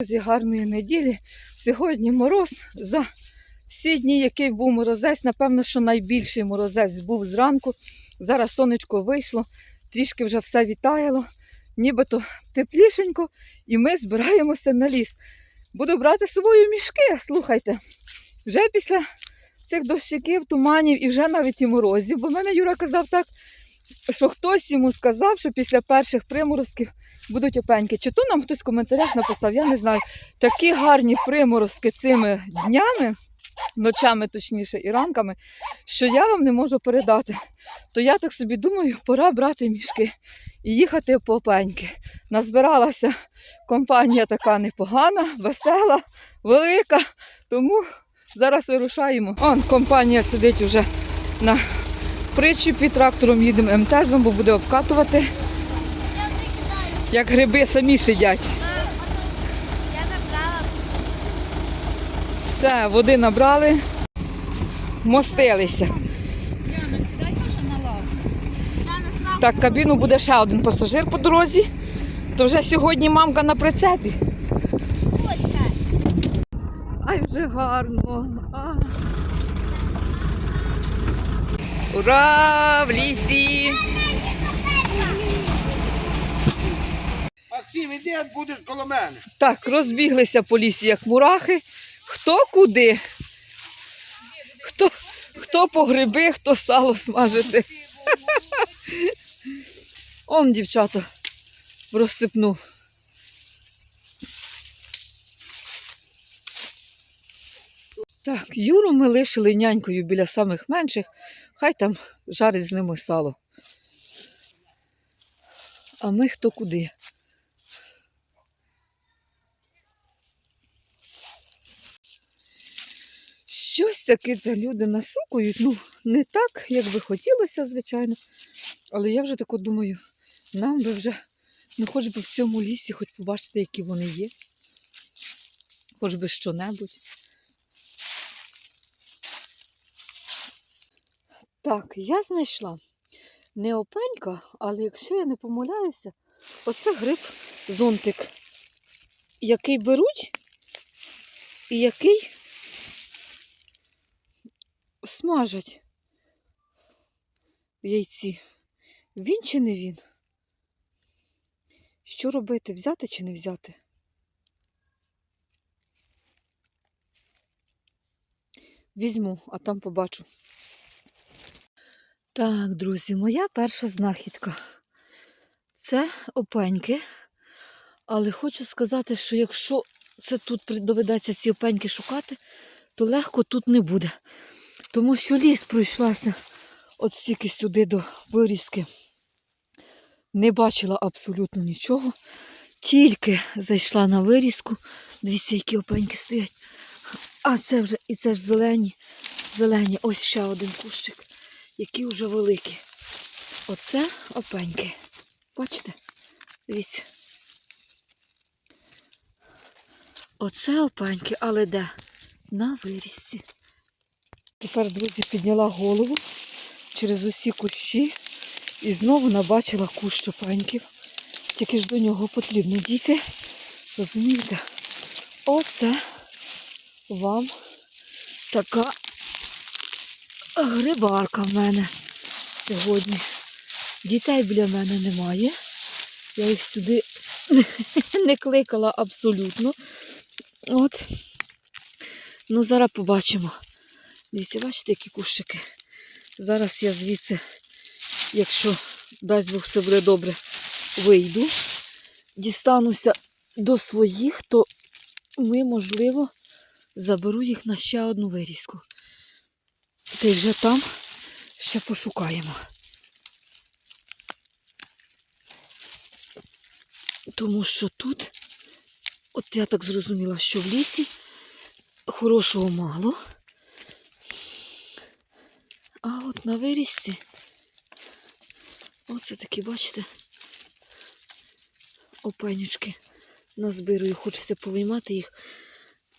Друзі, гарної неділі. Сьогодні мороз за всі дні, який був морозець. Напевно, що найбільший морозець був зранку. Зараз сонечко вийшло, трішки вже все вітаяло, нібито теплішенько, і ми збираємося на ліс. Буду брати з собою мішки, слухайте. Вже після цих дощиків, туманів і вже навіть і морозів. Бо мене Юра казав так, що хтось йому сказав, що після перших приморозків будуть опеньки. Чи то нам хтось в коментарях написав, я не знаю. Такі гарні приморозки цими днями, ночами точніше, і ранками, що я вам не можу передати. То я так собі думаю, пора брати мішки і їхати по опеньки. Назбиралася компанія така непогана, весела, велика. Тому зараз вирушаємо. Он компанія сидить уже на причіпі, трактором їдемо МТЗом, бо буде обкатувати. Як гриби самі сидять. Все, води набрали, мостилися. Так, кабіну буде ще один пасажир по дорозі. То вже сьогодні мамка на прицепі. Ай, вже гарно. А. Ура! В лісі! Максим, іди, будеш коло мене. Так, розбіглися по лісі, як мурахи. Хто куди? Хто, хто по гриби, хто сало смажити. Он, дівчата, в Так, Юру ми лишили нянькою біля самих менших, хай там жарить з ними сало. А ми хто куди? Щось таке та люди нашукують. Ну, не так, як би хотілося, звичайно. Але я вже тако думаю, нам би вже, ну хоч би в цьому лісі, хоч побачити, які вони є. Хоч би що-небудь. Так, я знайшла не опенька, але якщо я не помиляюся, оце гриб зонтик, який беруть і який смажать яйці. Він чи не він? Що робити? Взяти чи не взяти? Візьму, а там побачу. Так, друзі, моя перша знахідка. Це опеньки. Але хочу сказати, що якщо це тут доведеться ці опеньки шукати, то легко тут не буде. Тому що ліс пройшлася от стільки сюди до вирізки. Не бачила абсолютно нічого. Тільки зайшла на вирізку. Дивіться, які опеньки стоять. А це вже, і це ж зелені. Зелені. Ось ще один кущик, які вже великі. Оце опеньки. Бачите? Дивіться. Оце опеньки, але де? На вирізці. Тепер, друзі, підняла голову через усі кущі і знову набачила кущ опеньків. Тільки ж до нього потрібно дійти. Розумієте? Оце вам така грибарка в мене сьогодні. Дітей біля мене немає. Я їх сюди не кликала абсолютно. От. Ну, зараз побачимо. Дивіться, бачите, які кущики. Зараз я звідси, якщо дасть Бог все буде добре, вийду, дістануся до своїх, то ми, можливо, заберу їх на ще одну вирізку. Й вже там ще пошукаємо. Тому що тут, от я так зрозуміла, що в лісі хорошого мало. А от на вирізці, оце такі, бачите, опенючки назбирую. Хочеться повиймати їх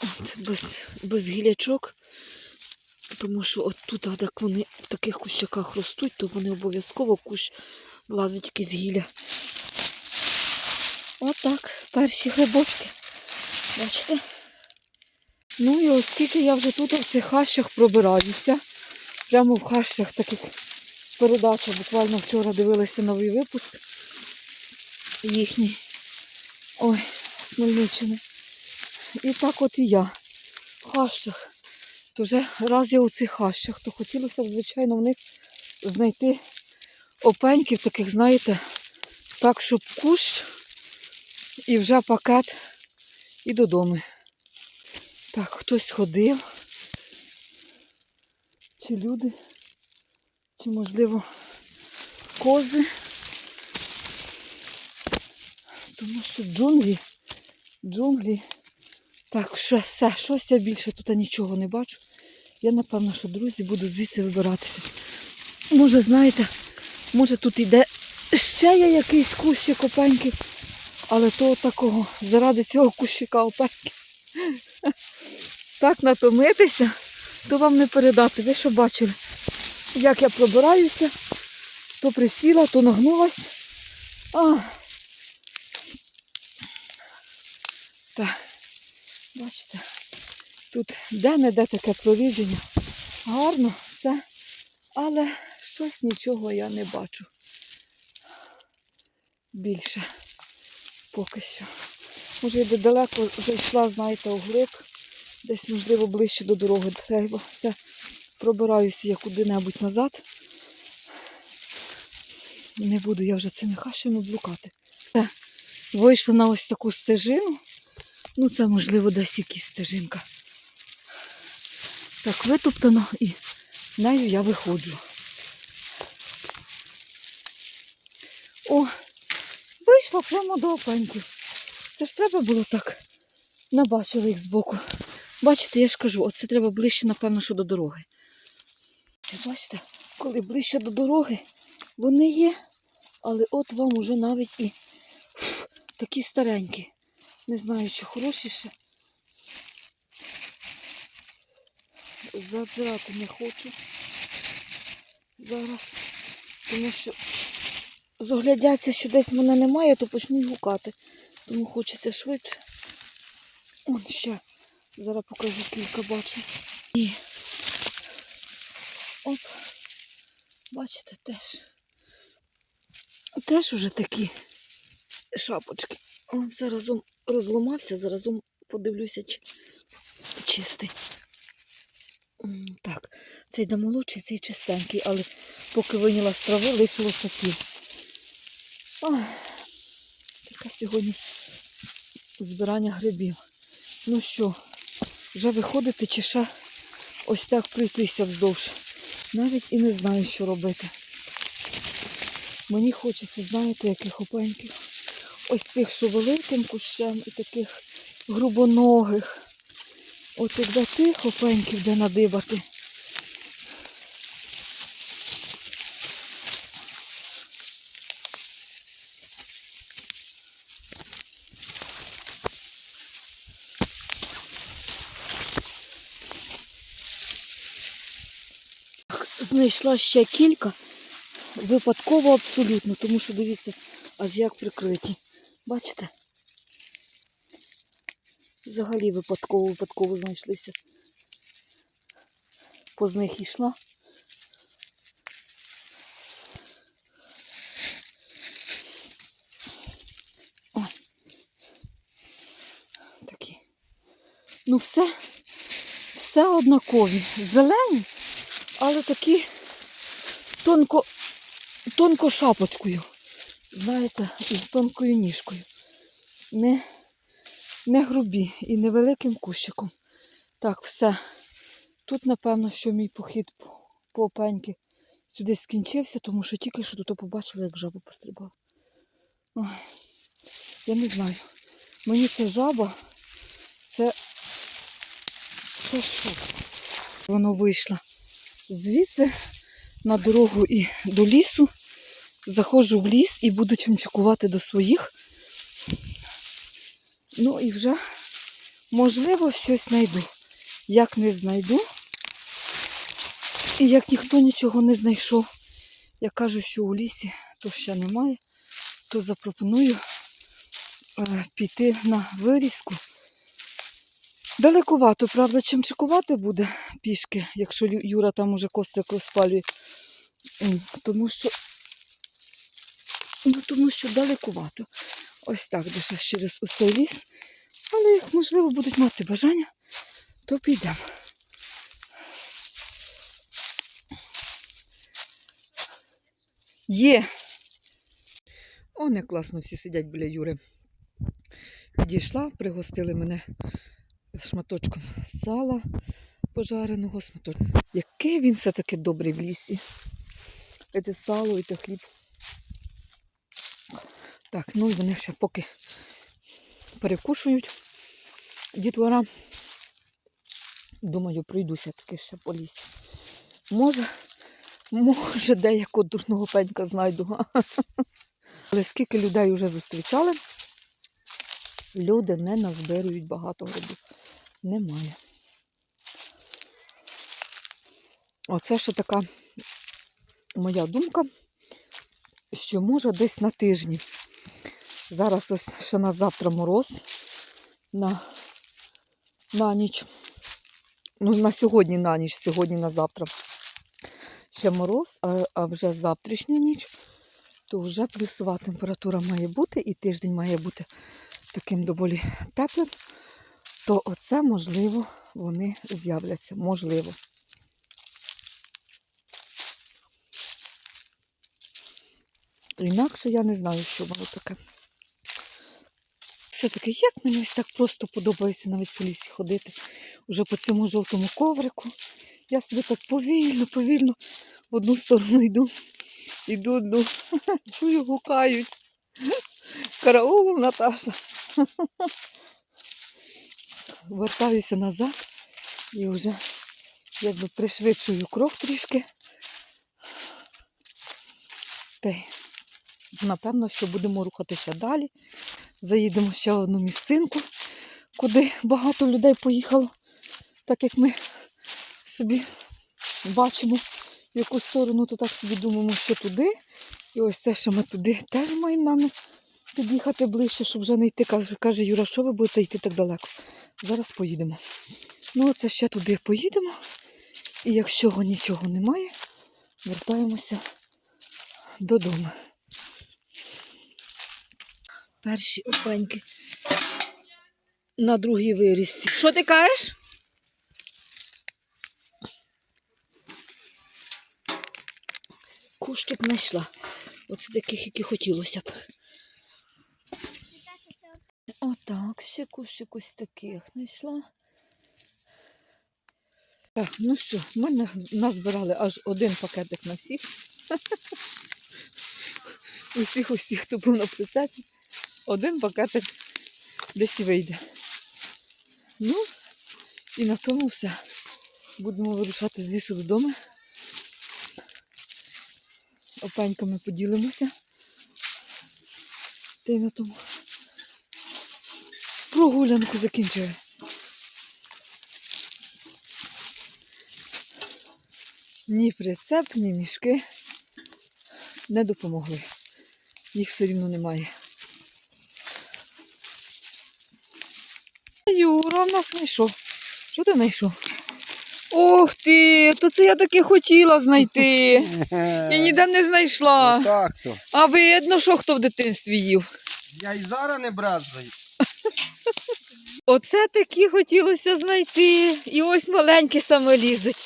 от, без, без гілячок. Тому що от тут, а так вони в таких кущаках ростуть, то вони обов'язково кущ лазить якісь гілля. Отак, перші грибочки. Бачите? Ну і оскільки я вже тут в цих хащах пробираюся, прямо в хащах, так як передача, буквально вчора дивилася новий випуск їхній. Ой, з Хмельниччини. І так от і я в хащах. То вже раз я у цих хащах, то хотілося б, звичайно, в них знайти опеньків таких, знаєте, так, щоб кущ і вже пакет і додому. Так, хтось ходив. Чи люди, чи, можливо, кози. Тому що джунглі, джунглі. Так, ще все, щось я більше тут нічого не бачу. Я, напевно, що, друзі, буду звідси вибиратися. Може, знаєте, може тут йде ще є якийсь кущик опеньків, але то такого, заради цього кущика опеньків. Так натомитися, то вам не передати. Ви що бачили? Як я пробираюся, то присіла, то нагнулась. А. Так, бачите, тут де-не-де таке прорідження. Гарно все, але щось нічого я не бачу. Більше поки що. Може, би далеко зайшла, знаєте, у глиб, десь, можливо, ближче до дороги треба. Все, пробираюся я куди-небудь назад. Не буду я вже цими хащами блукати. Все, вийшла на ось таку стежину. Ну, це, можливо, десь якась стежинка. Так, витоптано і нею я виходжу. О, вийшла прямо до опеньків. Це ж треба було так. Набачила їх збоку. Бачите, я ж кажу, оце треба ближче, напевно, що до дороги. Бачите, коли ближче до дороги, вони є, але от вам уже навіть і фу, такі старенькі. Не знаю, чи хороші ще. Задирати не хочу зараз, тому що зоглядяться, що десь мене немає, то почнуть гукати. Тому хочеться швидше. Он ще. Зараз покажу кілька бачу. І оп. Бачите, теж. Теж уже такі шапочки. Он все разом розламався, заразом подивлюся, чи чистий. Так, цей де молодший, цей чистенький, але поки виняла з трави, лишилось такі. Таке сьогодні збирання грибів. Ну що, вже виходити чи ще ось так пройтися вздовж. Навіть і не знаю, що робити. Мені хочеться, знаєте, яких опеньків. Ось тих, що великим кущем і таких грубоногих. От і для тих опеньків, де надибати. Знайшла ще кілька. Випадково абсолютно, тому що дивіться, аж як прикриті. Бачите? Взагалі випадково випадково знайшлися. Поз них йшла. О. Такі. Ну все, все однакові. Зелені, але такі тонко, тонко шапочкою. Знаєте, тонкою ніжкою. Не, не грубі і невеликим кущиком. Так, все. Тут, напевно, що мій похід по- опеньки сюди скінчився, тому що тільки що тут побачила, як жаба пострибала. Ой, я не знаю. Мені ця жаба, це, це що? Воно вийшло звідси на дорогу і до лісу. Заходжу в ліс і буду чимчикувати до своїх. Ну і вже, можливо, щось знайду. Як не знайду, і як ніхто нічого не знайшов, я кажу, що у лісі то ще немає, то запропоную е, піти на вирізку Далекувато, правда, чим чекувати буде пішки, якщо Юра там уже костик розпалює. Тому що, ну, тому що далекувато. Ось так, де ще через усей ліс. Але як можливо будуть мати бажання, то підемо. Є. О, як класно всі сидять біля Юри. Підійшла, пригостили мене шматочком сала пожареного шматочком. Який він все-таки добрий в лісі. І те сало, і те хліб. Так, ну і вони ще поки перекушують дітвора. Думаю, пройдуся таки ще по лісі. Може, може, деякого дурного пенька знайду. Але скільки людей вже зустрічали, люди не назбирують багато грибів. Немає. Оце ще така моя думка, що може десь на тижні. Зараз ось ще на завтра мороз на, на ніч. Ну, на сьогодні на ніч, сьогодні на завтра. Ще мороз, а, а вже завтрашня ніч, то вже плюсова температура має бути, і тиждень має бути таким доволі теплим, то оце, можливо, вони з'являться. Можливо. Інакше я не знаю, що воно таке. Все-таки, як мені ось так просто подобається навіть по лісі ходити, уже по цьому жовтому коврику. Я собі так повільно, повільно в одну сторону йду. Іду, йду. Чую, гукають. Караул, Наташа. Вертаюся назад і вже якби пришвидшую крок трішки. Та напевно, що будемо рухатися далі. Заїдемо ще в одну місцинку, куди багато людей поїхало, так як ми собі бачимо, в яку сторону, то так собі думаємо, що туди. І ось це, що ми туди теж маємо нам під'їхати ближче, щоб вже не йти. Каже Юра, що ви будете йти так далеко? Зараз поїдемо. Ну, оце ще туди поїдемо. І якщо нічого немає, вертаємося додому. Перші опеньки на другій вирісті. Що ти кажеш? Кущик знайшла. Оце таких, які хотілося б. Отак, ще кущик ось таких знайшла. Так, ну що, в мене назбирали аж один пакетик на всіх. Усіх, усіх, хто був на прицепі. Один пакетик десь вийде. Ну, і на тому все. Будемо вирушати з лісу додому. Опеньками поділимося. Та й на тому прогулянку закінчили. Ні прицеп, ні мішки не допомогли. Їх все рівно немає. В нас знайшов. Що ти знайшов? Ох ти, то це я таки хотіла знайти. І ніде не знайшла. Так то. А видно, що хто в дитинстві їв. Я і зараз не бразгаю. Оце такі хотілося знайти. І ось маленькі саме лізуть.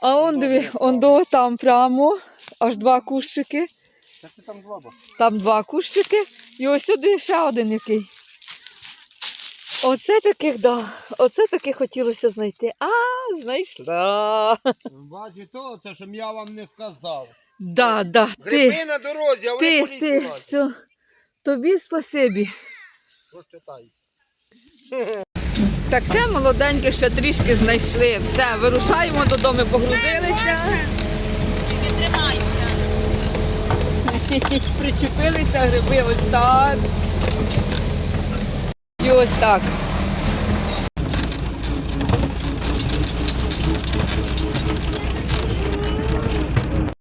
А он диви, он до там прямо, аж два кущики. Там. Там два кущики. І ось сюди ще один який. Оце таких, да. Оце таки хотілося знайти. А, знайшла. Бачу то, це щоб я вам не сказав. Да, да, Гриби ти, на дорозі, а ти, вони ти, все. Тобі спасибі. Розчитаюся. Таке молоденьке ще трішки знайшли. Все, вирушаємо додому, погрузилися. Тільки тримайся. Причепилися гриби ось так. І ось так.